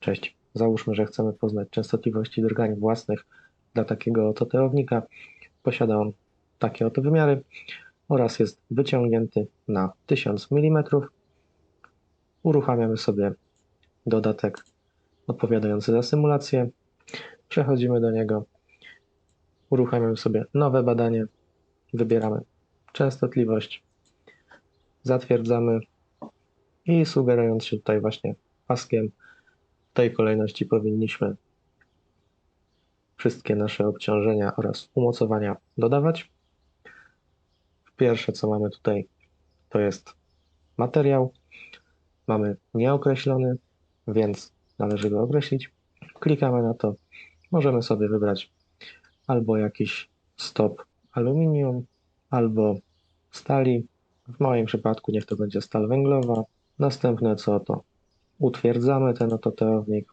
Cześć. Załóżmy, że chcemy poznać częstotliwości drgań własnych dla takiego oto teownika. Posiada on takie oto wymiary oraz jest wyciągnięty na 1000 mm. Uruchamiamy sobie dodatek odpowiadający za symulację. Przechodzimy do niego. Uruchamiamy sobie nowe badanie. Wybieramy częstotliwość. Zatwierdzamy i sugerując się tutaj właśnie paskiem, tej kolejności powinniśmy wszystkie nasze obciążenia oraz umocowania dodawać. Pierwsze, co mamy tutaj, to jest materiał. Mamy nieokreślony, więc należy go określić. Klikamy na to. Możemy sobie wybrać albo jakiś stop aluminium, albo stali. W moim przypadku niech to będzie stal węglowa. Następne co to utwierdzamy ten oto teownik.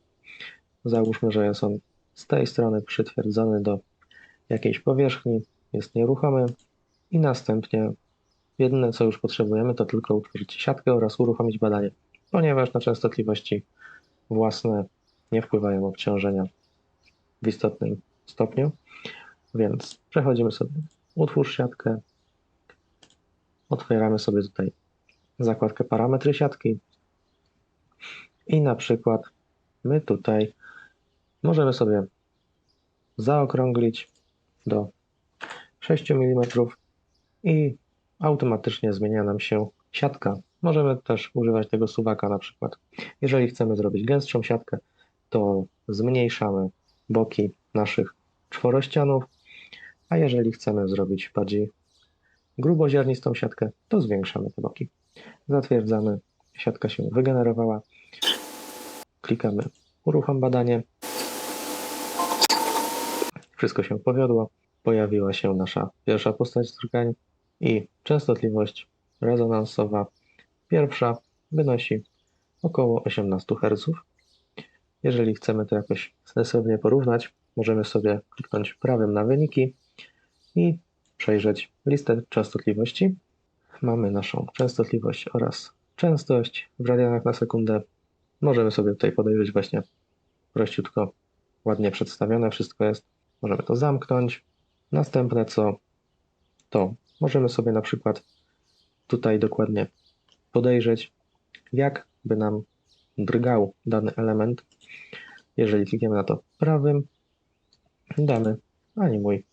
Załóżmy, że jest on z tej strony przytwierdzony do jakiejś powierzchni, jest nieruchomy i następnie jedyne co już potrzebujemy to tylko utworzyć siatkę oraz uruchomić badanie, ponieważ na częstotliwości własne nie wpływają obciążenia w istotnym stopniu, więc przechodzimy sobie utwórz siatkę, otwieramy sobie tutaj zakładkę parametry siatki, i na przykład my tutaj możemy sobie zaokrąglić do 6 mm i automatycznie zmienia nam się siatka. Możemy też używać tego suwaka na przykład. Jeżeli chcemy zrobić gęstszą siatkę, to zmniejszamy boki naszych czworościanów, a jeżeli chcemy zrobić bardziej gruboziarnistą siatkę, to zwiększamy te boki. Zatwierdzamy, siatka się wygenerowała. Klikamy uruchom badanie. Wszystko się powiodło. Pojawiła się nasza pierwsza postać drgań i częstotliwość rezonansowa pierwsza wynosi około 18 Hz. Jeżeli chcemy to jakoś sensownie porównać, możemy sobie kliknąć prawym na wyniki i przejrzeć listę częstotliwości. Mamy naszą częstotliwość oraz częstość w radianach na sekundę Możemy sobie tutaj podejrzeć właśnie prościutko, ładnie przedstawione wszystko jest. Możemy to zamknąć. Następne co, to możemy sobie na przykład tutaj dokładnie podejrzeć, jak by nam drgał dany element. Jeżeli klikniemy na to prawym, damy animuj.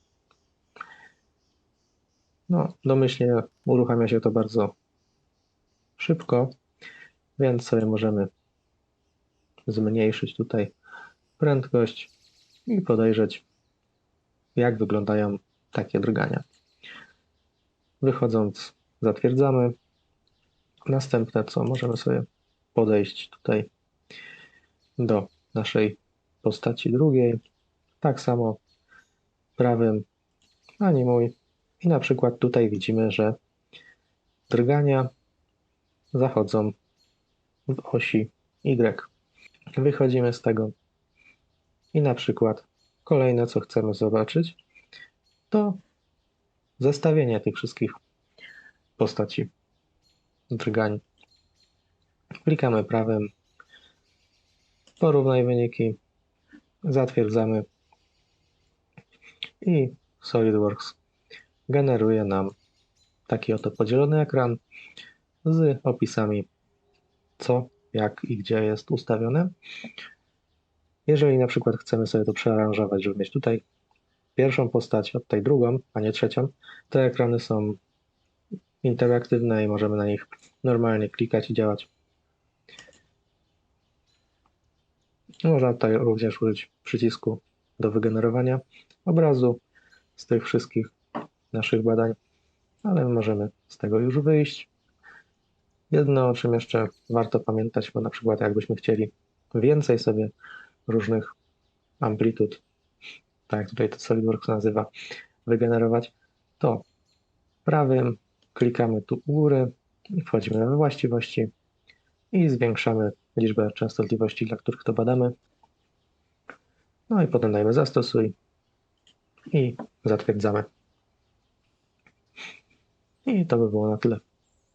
No, domyślnie uruchamia się to bardzo szybko, więc sobie możemy zmniejszyć tutaj prędkość i podejrzeć, jak wyglądają takie drgania. Wychodząc, zatwierdzamy. Następne, co możemy sobie podejść tutaj do naszej postaci drugiej. Tak samo prawym animuj. I na przykład tutaj widzimy, że drgania zachodzą w osi Y. Wychodzimy z tego i na przykład kolejne, co chcemy zobaczyć, to zestawienie tych wszystkich postaci drgań. Klikamy prawym, porównaj wyniki, zatwierdzamy i SolidWorks generuje nam taki oto podzielony ekran z opisami, co jak i gdzie jest ustawione. Jeżeli na przykład chcemy sobie to przearanżować, żeby mieć tutaj pierwszą postać, a tutaj drugą, a nie trzecią, te ekrany są interaktywne i możemy na nich normalnie klikać i działać. Można tutaj również użyć przycisku do wygenerowania obrazu z tych wszystkich naszych badań, ale możemy z tego już wyjść Jedno, o czym jeszcze warto pamiętać, bo na przykład jakbyśmy chcieli więcej sobie różnych amplitud, tak jak tutaj to SolidWorks nazywa, wygenerować, to prawym klikamy tu u góry, wchodzimy we właściwości i zwiększamy liczbę częstotliwości, dla których to badamy. No i potem dajemy zastosuj i zatwierdzamy. I to by było na tyle.